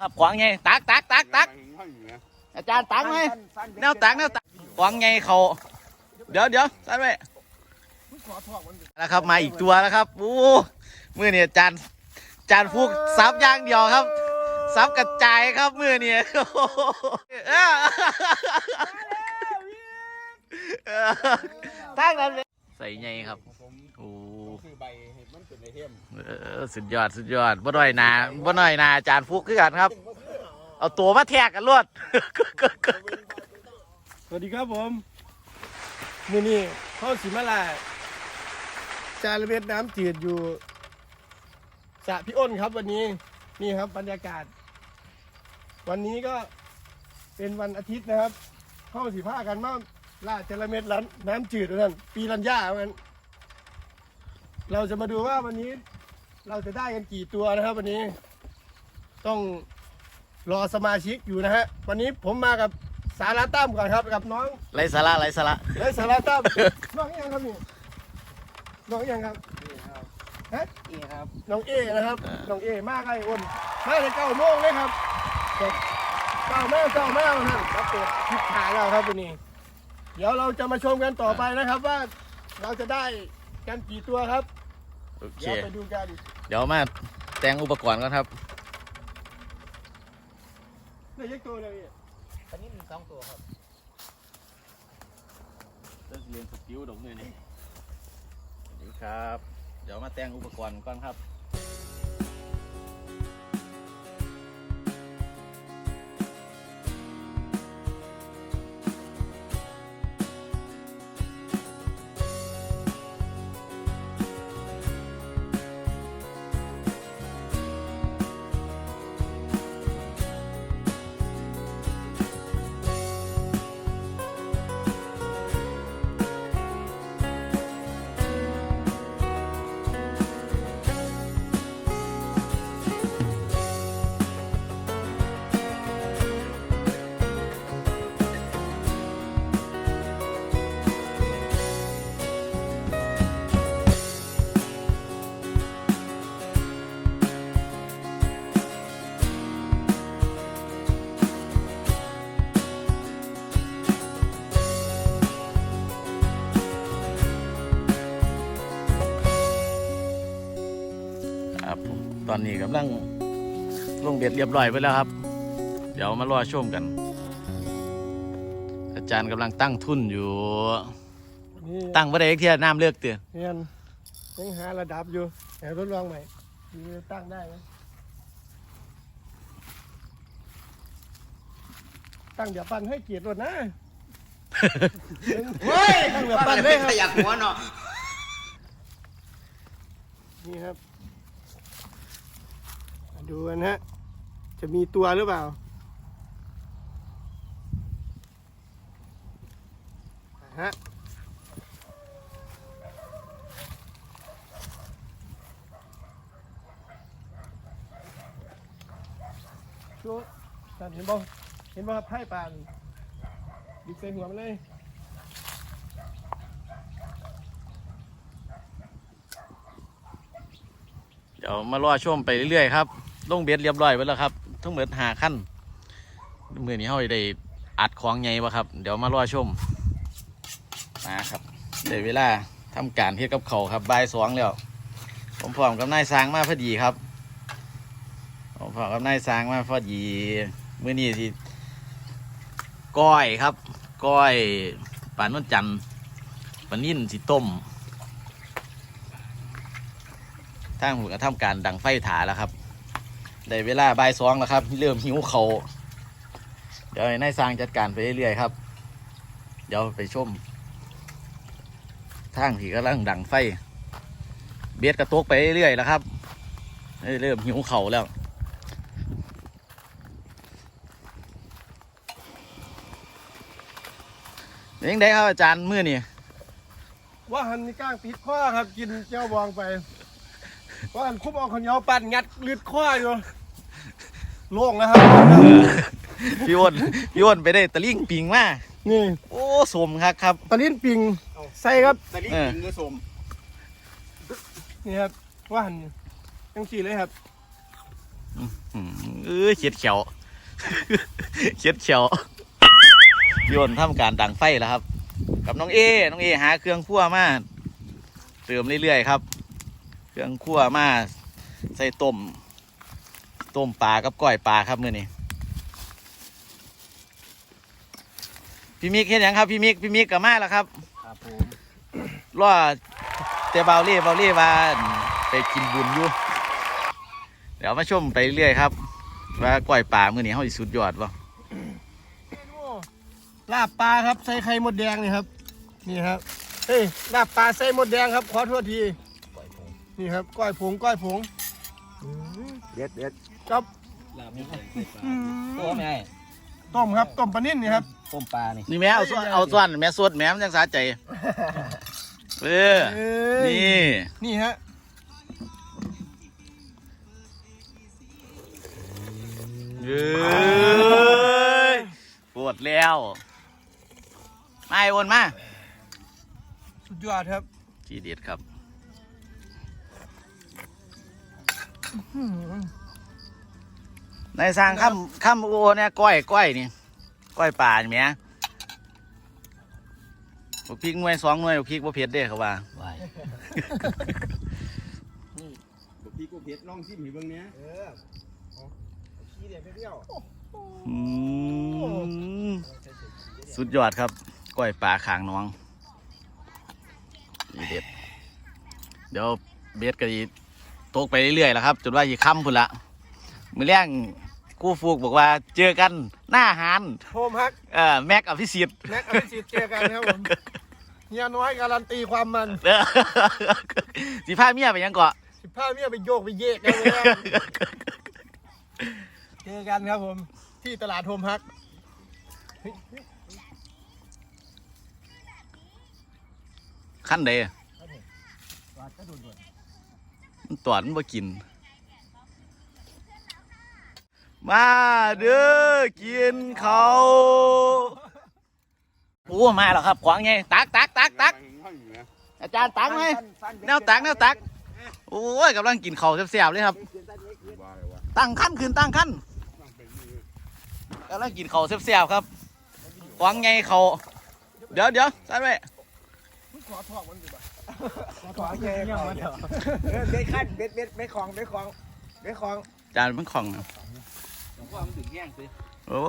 ครับขวางไงตักตักตักตักอาจารย์ตักไหมแนวตักแนวตักขวางไงเขาเดี๋ยวเดี๋ยวสั้นไว้แล้วครับมาอีกตัวแล้วครับโอ้มือเนี่ยอาจารย์อาจารย์ฟุกซับย่างเดียวครับซับกระจายครับมือเนี่ยตั้งนั้นใส่ไงครับโอ้คือใบเห็ดมันเป็นไอเทม เออสุดยอดสุดยอดบ่น้อยหนาบ่น้อยหนาอาจารย์ฟุกคือกันครับ เอาตัวมาแทกกันรวด สวัสดีครับผมนี่นี่เข้าสิมาลาจาระเวทน้ำจืดอยู่สระพี่อ้นครับวันนี้นี่ครับบรรยากาศ วันนี้ก็เป็นวันอาทิตย์นะครับ เข้าสิผ้ากันมาล่าจาระเม็ดร้นน้ำจืดนั่นปีรัญญาเหมือนเราจะมาดูว่าวันนี้ เราจะได้กันกี่ตัวนะครับ วันนี้ต้องรอสมาชิกอยู่นะฮะวันนี้ผมมากับสาระตั้มก่อนครับกับน้องไรสาระไรสาระเฮ้ยสาระตั้มน้องยังครับนี่น้องยังครับฮะเอครับน้องเอนะครับน้องเอมากไอ้อ้นมาในเก้าโมงเลยครับเก้าโมงเก้าโมงท่านครับเปิดทิศทางเราครับวันนี้ เดี๋ยวเราจะมาชมกันต่อไปนะครับว่าเราจะได้กันกี่ตัวครับโอเคเดี๋ยวไปดูกัน เดี๋ยวมาแต่งอุปกรณ์กันครับได้ยักตัวเลยตอนนี้มีสองตัวครับเริ่มเรียนสกิลดอกมือนี่สวัสดีครับ เดี๋ยวมาแต่งอุปกรณ์ก่อนครับ ตอนนี้กำลังลงเบ็ดเรียบร้อยไปแล้วครับ เดี๋ยวมารอชมกัน อาจารย์กำลังตั้งทุนอยู่ นี่ตั้งประเด็นที่น้ำเลือกเตือนเรียนยังหาระดับอยู่แต่ทดลองใหม่ดูจะตั้งได้ไหมตั้งเดี๋ยวปั่นให้เกียรติรถนะเฮ้ยตั้งแบบปั่นเลยครับ ขยักหัวเนาะนี่ครับมา ดูกันฮะ จะมีตัวหรือเปล่าฮะชูท่านเห็นบ่เห็นบ่ครับไพ่ปานดิบใส่หัวมันเลยเดี๋ยวมารอชมไปเรื่อยๆครับ ลงเบ็ดเรียบร้อยไปแล้วครับ ทั้งหมดหาขั้นมือนี้เขาได้อัดของไงวะครับ เดี๋ยวมารอชมมาครับเดี๋ยวเวลาทำการเฮ็ดกับเขาครับบ่ายสองแล้ว ผมพร้อมกับนายสร้างมาพอดีครับผมพร้อมกับนายสร้างมาพอดีมื้อนี้สิก้อยครับ ก้อยปลานุ่นจันปลานิ่นสิต้มทางผมก็ทำการดังไฟถาแล้วครับ ได้เวลาบ่ายสองแล้วครับ เริ่มหิวเขาเดี๋ยวนายสร้างจัดการไปเรื่อยๆครับ เดี๋ยวไปชมทางที่กำลังดังไฟ เบียดกระตกไปเรื่อยๆแล้วครับเริ่มหิวเขาแล้วเด้งได้ครับอาจารย์มือนี่ว่าหันมีก้างติดข้อครับ กินเจ้าบองไป ว่าหันคุบเอาขาวเหนียวปั่นงัดลืดข้ออยู่โล่งแล้วครับพี่อ้วนพี่อ้วนไปได้ตะลิ่งปิงมานี่โอ้สมครับครับปลาลิ้นปิงใส่ครับตอนนี้เออกินก็สมนี่ครับว่าหันยังสี่เลยครับอืหือเออเขียดเขียวเขียดเขียวโยนทำการดังไฟแล้วครับ กับน้องเอน้องเอหาเครื่องคั่วมาเติมเรื่อยๆครับ เครื่องคั่วมาใส่ต้มต้มปลากับก้อยปลาครับมื้อนี้พี่มิกเห็นยังครับพี่มิกพี่มิกกับมาแล้วครับครับผมรอแต่เบาเล่เบาเล่ว่าไปกินบุญอยู่เดี๋ยวมาชมไปเรื่อยครับ ว่าก้อยป่ามือนี้เขาสิสุดยอดวะลาบปลาครับใส่ไข่มดแดงนี่ครับ นี่ครับเฮ้ยลาบปลาใส่มดแดงครับขอโทษที นี่ครับก้อยผงก้อยผงเด็ดเด็ดครับลาบไม่ใส่ปลาอืมตัวแม่ต้มครับต้มปลานิ่นนี่ครับต้มปลานี่นี่แม่เอาส่วนเอาส่วนแม่สดแม่มันยังสาใจเออเอ้ยนี่นี่ฮะเอ้ยปวดแล้วมาไอ้วนมาสุดยอดครับ ทีเด็ดครับ ในสร้างข้ามข้ามโอเนี่ยก้อยก้อยนี่ก้อยป่านี่แหม่บักพริกหน่วยสองหน่วยบักพริกบ่เผ็ดเด้เขาว่าวายบุกพี่กูเผ็ดลองชิมให้เบิ่งเนี้ยเออขี้เดียวเดียวอืมสุดยอดครับก้อยปลาขางน้องนี่เด็ดเดี๋ยวเบสก็จะ ตกไปเรื่อยๆแล้วครับจนว่าจะค่ำพุ่นละมือแรงกู้ฟูกบอกว่าเจอกันหน้าหานโฮมฮักเอ่อแม็กอภิสิทธิ์แม็กอภิสิทธิ์เจอกันครับผมเฮียน้อยการันตีความมันเออสีผ้าเมียไปยังเกาะสิบห้าเมียไปโยกไปเยกกันเลยครับเจอกันครับผม ที่ตลาดโฮมฮักขั้นใดปลาก็โดน มันตอดมันบ่กิน มาเด้อกินเขาโอ้มาแล้วครับขวางไงตักตักตักตักอาจารย์ตักไหมแนวตักแนวตักโอ้ยกำลังกินเขาวแซ่บๆเลยครับ ตั้งขั้นขึ้นตั้งขั้นกำลังกินเขาวแซ่บๆครับขวางไงเขาเดี๋ยวเดี๋ยวใส่ไว้ขอทอกมันดีกว่า ขอเงี้ยเงี้ยมาเถอะเออเบ็ดขั้นเบ็ดเบ็ดเบ็ดของเบ็ดของเบ็ดของจานมันของนะว่ามันถึงแย่งสิโอ้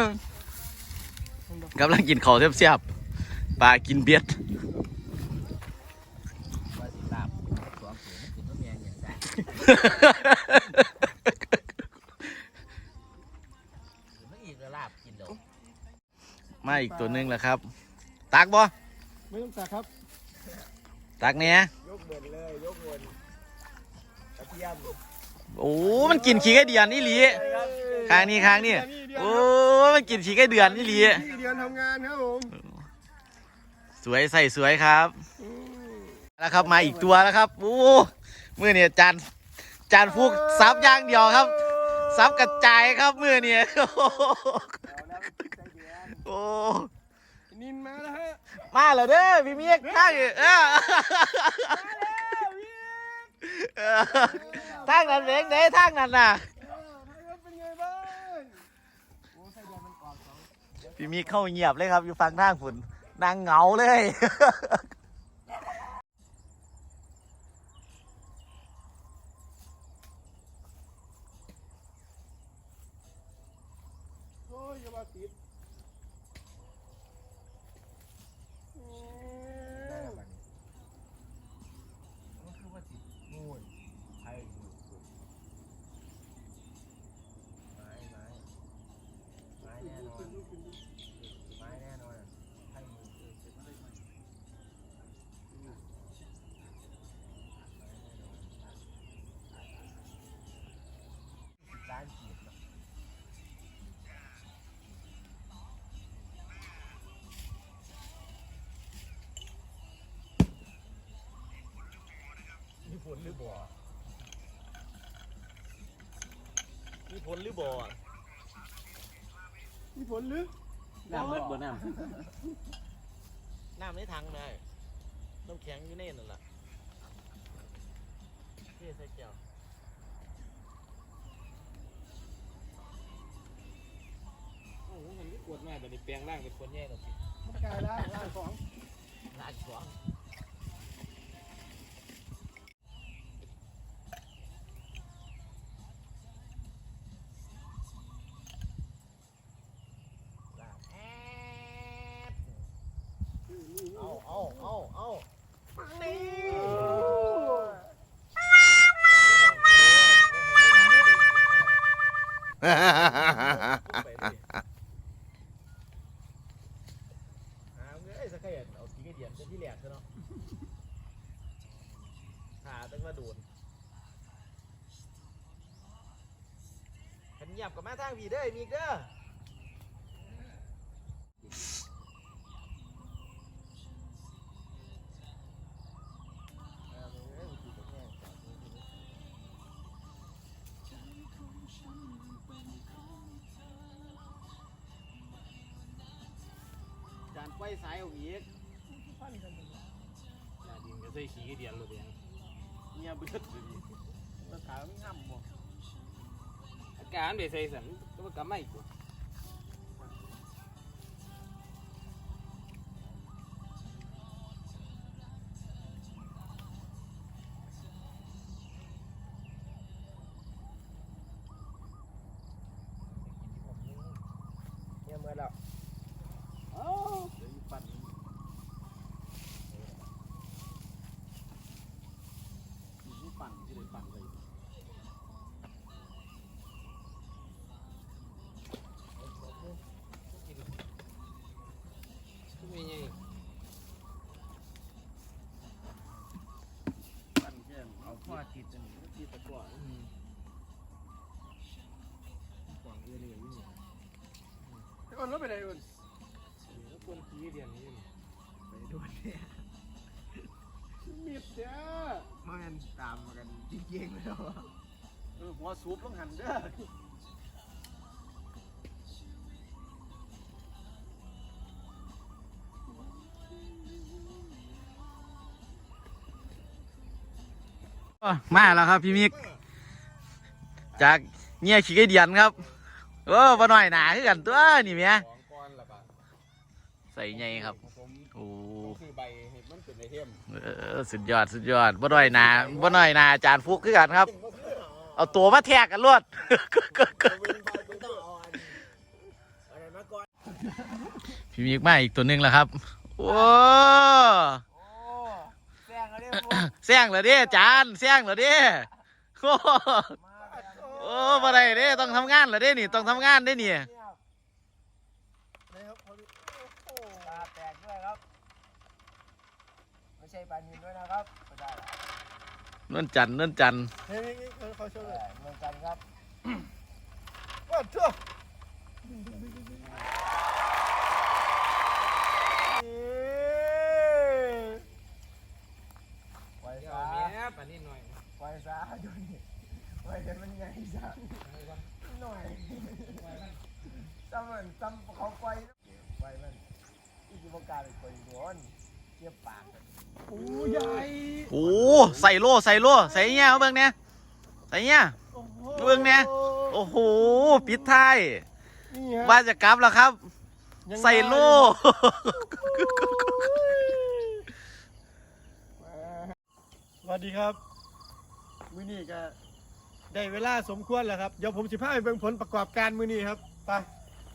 ยกำลังกินข้าวแซ่บๆปลากินเบียดว่าสิลาบสองผืนมันถึงต้องแย่งอย่าอีกลาบกินเดี๋ยวมาอีกตัวหนึงแล้วครับ ตักบ่ไม่ต้องตักครับ ตักเนี้ยยกบนเลยยกบนกระเทียมโอ้มันกินขี้ไก่เดือนนี่หลีข้างนี้ข้างนี้โอ้มันกินขี้ไก่เดือนนี่หลีพี่เดือนทำงานครับผมสวยใส่สวยครับอืมแล้วครับมาอีกตัวแล้วครับโอ้มือเนี่ยจานจานฟุกซับอย่างเดียวครับซับกระจายครับมือเนี่ยโอ้นินมาแล้วฮะ มาแล้วเด้อพี่เมียกข้างอยู่เออเออทางนั้นเล้งเด้ทางนั้นน่ะเป็นไงบ้างพี่มีเข้าเงียบเลยครับ อยู่ฟังทางฝุ่นนางเหงาเลย ลหรือบ่มีผลหรือบ่มีผลหรือน้ำเบิดบ่น้ำน้ำในถังเลยน้ำแข็งอยู่ในนั่นล่ะเทใส่แก้วโอ้โหมันนี่ปวดมากแต่ในี้แปลงร่างเป็นคนแย่หรอพี่มันกลายร่างร่างของร่างของ หาเงยสักแค่เอาขี้กระเดียนเป็นที่แหลกซะเนาะหาตั้งมาโดนขันเงียบกับแม่ทางผีเด้อมีอีกเด้อ จานไฟสายเอาอีกฟันกันอย่าดินก็ใส่ขี้กระเดียนเลยเดียงเงียบเบิดเลยดิมาถามง่ำบ่อาการเดี๋ยวใส่สันก็มันกำไม่กูเนี่ ปั่นที่เลยปั่นเลยไม่ไงปั่นแค่เอาข้อติดอันนี้ติดตะกั่วกว่างเรื่อยๆอยู่ไอ้อ้นรถไปไหนอ้นแล้วคนขี้เดียนนี่ไปดูเนี่ย หัวสูบต้องหันเด้อมาแล้วครับพี่มิก จากเงี้ยขี้ไก่เดียนครับโอ้บ่น้อยหนาคือกันตัวนี่เมียของก้อนละกันใส่ไงครับผมโอ้คือใบเห็ดมันเป็นไอเทมเออสุดยอดสุดยอดบ่น้อยหนาบ่น้อยหนาอาจารย์ฟุกคือกันครับ เอาตัวมาแทกกันรวดต้องเอาอันอะไรมาก่อนพี่มิกมาอีกตัวหนึงแล้วครับ โอ้โอ้แซงเอาเรียกพวกแซงเหรอเด้อาจารย์แซงเหรอเด้โอ้มาแบบโอ้บ่ได้เด้ต้องทำงานเหรอเด้นี่ต้องทำงานเด้นี่เงียบนะครับเขาดูโอ้โหตาแตกด้วยครับ ไม่ใช่ปลานินด้วยนะครับไม่ได้ละ นวลจันทร์นวลจันทร์เฮ้ยนี่นี่เขาชมเลยเหมือนกันครับว่าชั่วเอ๊ะไว้ซาปลานินหน่อยไว้ซาดูนี่ไว้เดี๋ยวมันไงซะหน่อยจำเหมือนจำเขาไฟไว้มันอีกวงการเป็นคนโดนเทียบปากกัน โอ้ใหญ่โอ้ใส่โล่ใส่โล่ใส่เงี้ยเอาเบิ่งเนี่ยใส่เงี้ยโอ้โหเบิ่งเนี่ยโอ้โหปิดท้ายนี่ฮะว่าจะกลับแล้วครับยังใส่โล่สวัสดีครับมื้อนี้ก็ได้เวลาสมควรแล้วครับเดี๋ยวผมสิพาไปเบิ่งผลประกอบการมื้อนี้ครับไป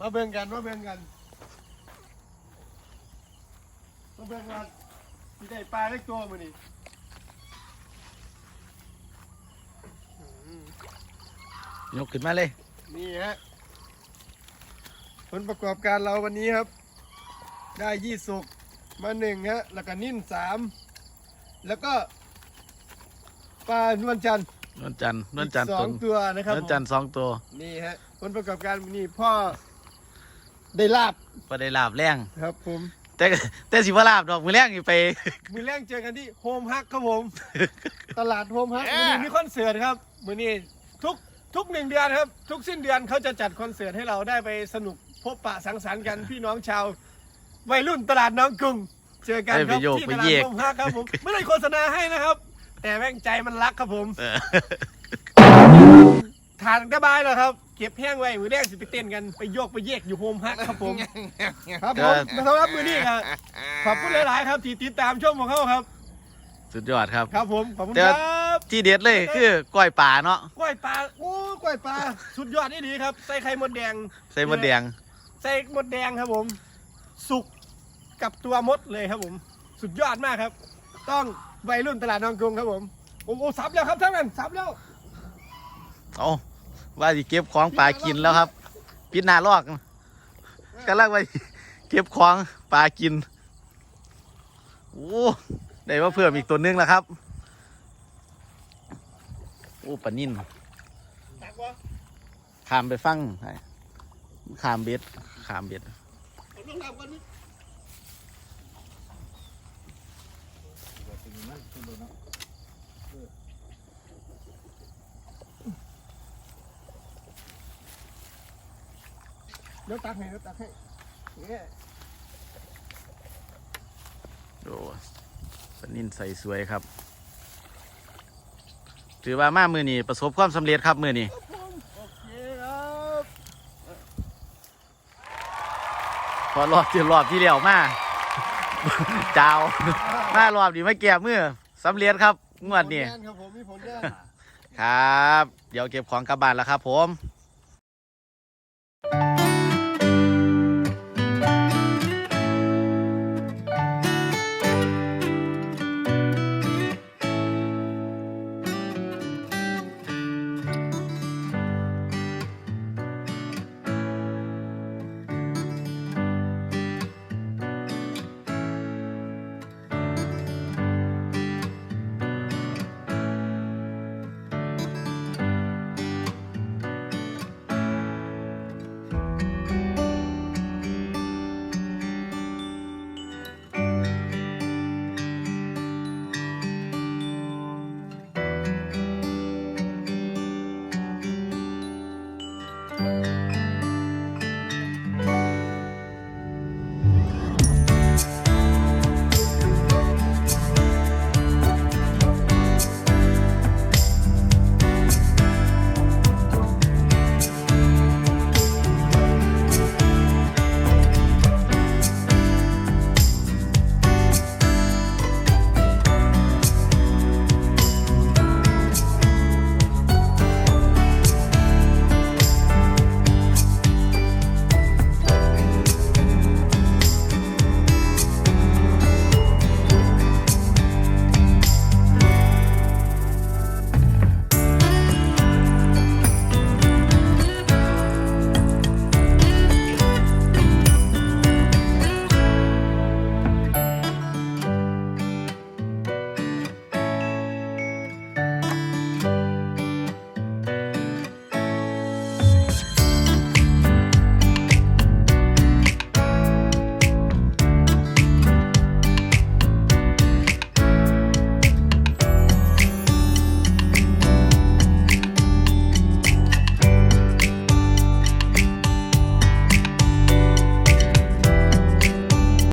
มาเบิ่งกันมาเบิ่งกันมาเบิ่งว่า สิได้ปลาเล็กตัวมื้อนี้ยกขึ้นมาเลย นี่ฮะผลประกอบการเราวันนี้ครับ ได้ยี่สุกมาหนึ่งฮะแล้วก็นิ่นสามแล้วก็ปลานวลจันทร์นวลจันทร์นวลจันทร์สตอนงตัวนะครับนวลจันทร์สองตัวนี่ฮะผลประกอบการวันนี้พ่อได้ลาบ ก็ได้ลาบแรงครับผม แต่แต่สิว่าลาบดอกมือแรงนี่ไป มือแรกเจอกันที่โฮมฮักครับผม ตลาดโฮมฮักมือนี้มีคอนเสิร์ตครับ มือนี้ทุกทุกหนึ่งเดือนครับ ทุกสิ้นเดือนเขาจะจัดคอนเสิร์ตให้เราได้ไปสนุกพบปะสังสรรค์กันพี่น้องชาววัยรุ่นตลาดน้องกรุงเจอกันคไปรับโยกที่ไปตลาดเยกโฮมฮักครับผมไม่ได้โฆษณาให้นะครับ แต่แม่งใจมันรักครับผมเออทานกระบายเหรอครับ เก็บแห้งไว้มือแรกสิไปเต้นกันไปโยกไปแยกอยู่โฮมฮักครับผมครับผมมาสำหรับมือนี้ครับขอบคุณหลาย ๆ ครับที่ติดตามชมของเขาครับ สุดยอดครับ ครับผมขอบคุณเดี๋คยวรับที่เด็ดเลยคือก้อยป่าเนาะกล้วยปลาโอ้กล้วยปลาสุดยอดนี่ดีครับใส่ไข่มดแดง ใส่มดแดง ใส่มดแดงครับผม สุกกับตัวมดเลยครับผม สุดยอดมากครับ ต้องวัยรุ่นตลาดนองกรุงครับผมโอ้โหสับแล้วครับท่านนั้นสับแล้วเอา ว่าสิเก็บของปลากินแล้วครับ ปิดหน้าลอกกำลังไปเก็บของปลากินโอ้ได้มาเพิ่มอีกตัวหนึงแล้วครับโอ้ปลานิ่นขามไปฟังขามเบ็ดขามเบ็ด ผมต้องทำก่อนนี่ เดี๋ยวตักให้เดี๋ยวตักให้เนี่ยโอ้ปลานิ่นใส่สวยครับ ถือว่ามามือนี้ประสบความสำเร็จครับมือนี้โอเคครับพอรอบที่รอบที่เลี้ยวมาเจ้ามารอบนี้มาแก้มือสำเร็จครับงวดนี้ผลงานครับผมมีผลงานครับ เดี๋ยวเก็บของกลับบ้านแล้วครับผมค